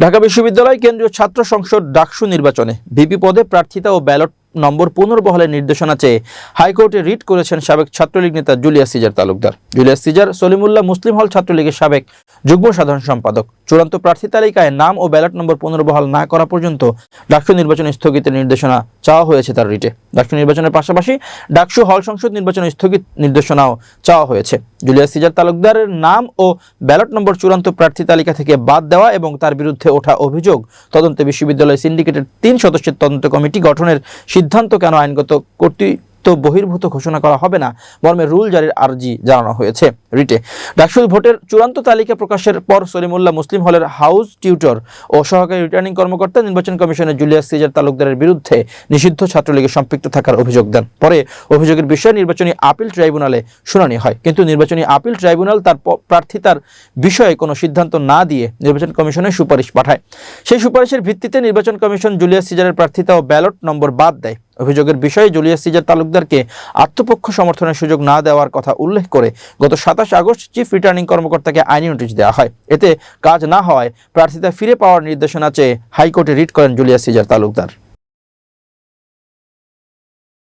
ঢাকা বিশ্ববিদ্যালয় কেন্দ্রীয় ছাত্র সংসদ ডাকসু নির্বাচনে ভিপি পদে প্রার্থিতা ও ব্যালট নম্বর পুনর্বহালের নির্দেশনা চেয়ে হাইকোর্টে রিট করেছেন সাবেক ছাত্রলীগ নেতা Julius Caesar Talukdar. Julius Caesar Salimullah Muslim hall ছাত্রলীগের সাবেক যুগ্ম সাধারণ সম্পাদক। চূড়ান্ত প্রার্থী তালিকায় নাম ও ব্যালট নম্বর পুনর্বহাল না করা পর্যন্ত ডাকসু নির্বাচন স্থগিতের নির্দেশনা চাওয়া হয়েছে তার রিটে। ডাকসু নির্বাচনের পাশাপাশি ডাকসু হল সংসদ নির্বাচন স্থগিত নির্দেশনাও চাওয়া হয়েছে। জুলিয়াস সিজার তালুকদারের নাম ও ব্যালট নম্বর চূড়ান্ত প্রার্থী তালিকা থেকে বাদ দেওয়া এবং তার বিরুদ্ধে ওঠা অভিযোগ তদন্তে বিশ্ববিদ্যালয় সিন্ডিকেটের তিন সদস্যের তদন্ত কমিটি গঠনের সিদ্ধান্ত কেন আইনগত কর্তৃত্ব বহির্ভূত ঘোষণা করা হবে না মর্মে রুল জারির আর্জি জানানো হয়েছে রিটে। ডাকসুর ভোটের চূড়ান্ত তালিকা প্রকাশের পর সলিমুল্লাহ মুসলিম হলের হাউস টিউটর ও সহকারী রিটার্নিং কর্মকর্তা নির্বাচন কমিশনের জুলিয়াস সিজার তালুকদারের বিরুদ্ধে নিষিদ্ধ ছাত্রলীগের সম্পৃক্ত থাকার অভিযোগ দেন। পরে অভিযোগের বিষয়ে নির্বাচনী আপিল ট্রাইব্যুনালে শুনানি হয়। কিন্তু নির্বাচনী আপিল ট্রাইব্যুনাল তার প্রার্থিতার বিষয়ে কোনো সিদ্ধান্ত না দিয়ে নির্বাচন কমিশনের সুপারিশ পাঠায়। সেই সুপারিশের ভিত্তিতে নির্বাচন কমিশন জুলিয়াস সিজারের প্রার্থিতা ও ব্যালট নম্বর বাদ দেয়। অভিযোগের বিষয়ে জুলিয়াস সিজার তালুকদারকে আত্মপক্ষ সমর্থনের সুযোগ না দেওয়ার কথা উল্লেখ করে গত সাতাশ আগস্ট চিফ রিটার্নিং কর্মকর্তাকে আইনি নোটিশ দেওয়া হয়। এতে কাজ না হওয়ায় প্রার্থিতা ফিরে পাওয়ার নির্দেশনা চেয়ে হাইকোর্টে রিট করেন জুলিয়াস সিজার তালুকদার।